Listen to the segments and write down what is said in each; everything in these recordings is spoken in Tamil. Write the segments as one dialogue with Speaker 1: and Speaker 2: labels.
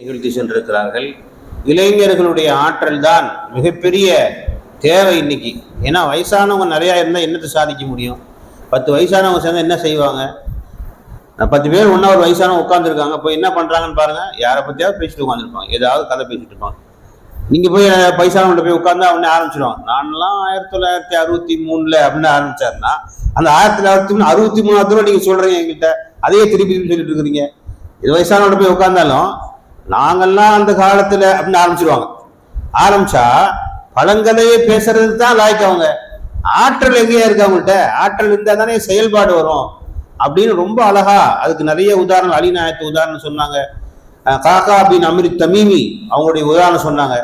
Speaker 1: நிகழ்த்தி சென்றிருக்கிறார்கள். இளைஞர்களுடைய ஆற்றல் தான் மிகப்பெரிய தேவை இன்னைக்கு. ஏன்னா வயசானவங்க நிறையா இருந்தால் என்னத்தை சாதிக்க முடியும்? பத்து வயசானவங்க சேர்ந்தால் என்ன செய்வாங்க? பத்து பேர் ஒன்றா ஒரு வயசானவங்க உட்காந்துருக்காங்க போய் என்ன பண்ணுறாங்கன்னு பாருங்க. யாரை பற்றியாவது பேசிட்டு உட்காந்துருப்பாங்க ஏதாவது கதை பேசிட்டு இருப்பாங்க. நீங்கள் போய் வயசானவங்கள்ட்ட போய் உட்காந்தா அவனே ஆரம்பிச்சிடுவாங்க நான்லாம் ஆயிரத்தி தொள்ளாயிரத்தி அறுபத்தி மூணில் அப்படின்னு ஆரம்பிச்சாருன்னா அந்த ஆயிரத்தி தொள்ளாயிரத்தி மூணு அறுபத்தி மூணாவது தடவை நீங்கள் சொல்கிறீங்க எங்கிட்ட அதையே திருப்பி திருப்பி சொல்லிட்டு இருக்கிறீங்க. இது வயசானவங்கள்ட்ட போய் உட்காந்தாலும் நாங்கள்லாம் அந்த காலத்துல அப்படின்னு ஆரம்பிச்சிருவாங்க. ஆரம்பிச்சா பழங்கதையே பேசுறது தான் லாய்க்கு அவங்க. ஆற்றல் எங்கேயா இருக்கு அவங்கள்ட்ட? ஆற்றல் இருந்தால் தானே செயல்பாடு வரும். அப்படின்னு ரொம்ப அழகா அதுக்கு நிறைய உதாரணம் அலிநாயத்து உதாரணம் சொன்னாங்க. காக்கா அப்படின்னு அமிரித் தமீமி அவங்களுடைய உதாரணம் சொன்னாங்க.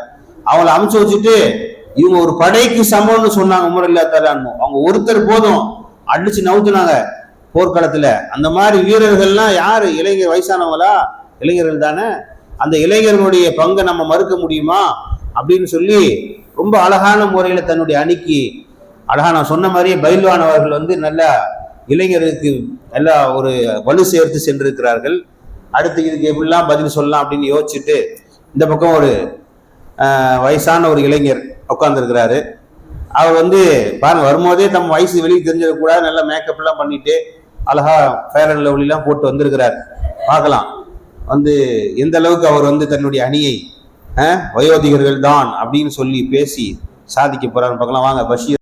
Speaker 1: அவங்கள அமுச்சு வச்சுட்டு இவங்க ஒரு படைக்கு சமம்னு சொன்னாங்க உமர் இல்லா அவங்க ஒருத்தர் போதும். அடிச்சு நவுத்துனாங்க போர்க்களத்துல. அந்த மாதிரி வீரர்கள்லாம் யாரு? இளைஞர் வயசானவங்களா? இளைஞர்கள் தானே? அந்த இளைஞர்களுடைய பங்கை நம்ம மறுக்க முடியுமா? அப்படின்னு சொல்லி ரொம்ப அழகான முறையில் தன்னுடைய அணிக்கு அழகா நான் சொன்ன மாதிரியே பயில்வான் அவர்கள் வந்து நல்லா இளைஞருக்கு நல்லா ஒரு வலு சேர்த்து சென்றிருக்கிறார்கள். அடுத்து இதுக்கு எப்படிலாம் பதில் சொல்லலாம் அப்படின்னு யோசிச்சுட்டு இந்த பக்கம் ஒரு வயசான ஒரு இளைஞர் உட்காந்துருக்கிறாரு அவர் வந்து பாருங்க வரும்போதே தம் வயசு வெளியே தெரிஞ்சிடக்கூடாது நல்லா மேக்கப்லாம் பண்ணிட்டு அழகா ஃபேர் அண்ட் லவ்லிலாம் போட்டு வந்திருக்கிறார். பார்க்கலாம். வந்து எந்த அளவுக்கு அவர் வந்து தன்னுடைய அணியை வயோதிகர்கள் தான் அப்படின்னு சொல்லி பேசி சாதிக்க போறாருன்னு பார்க்கலாம். வாங்க பஷீர்.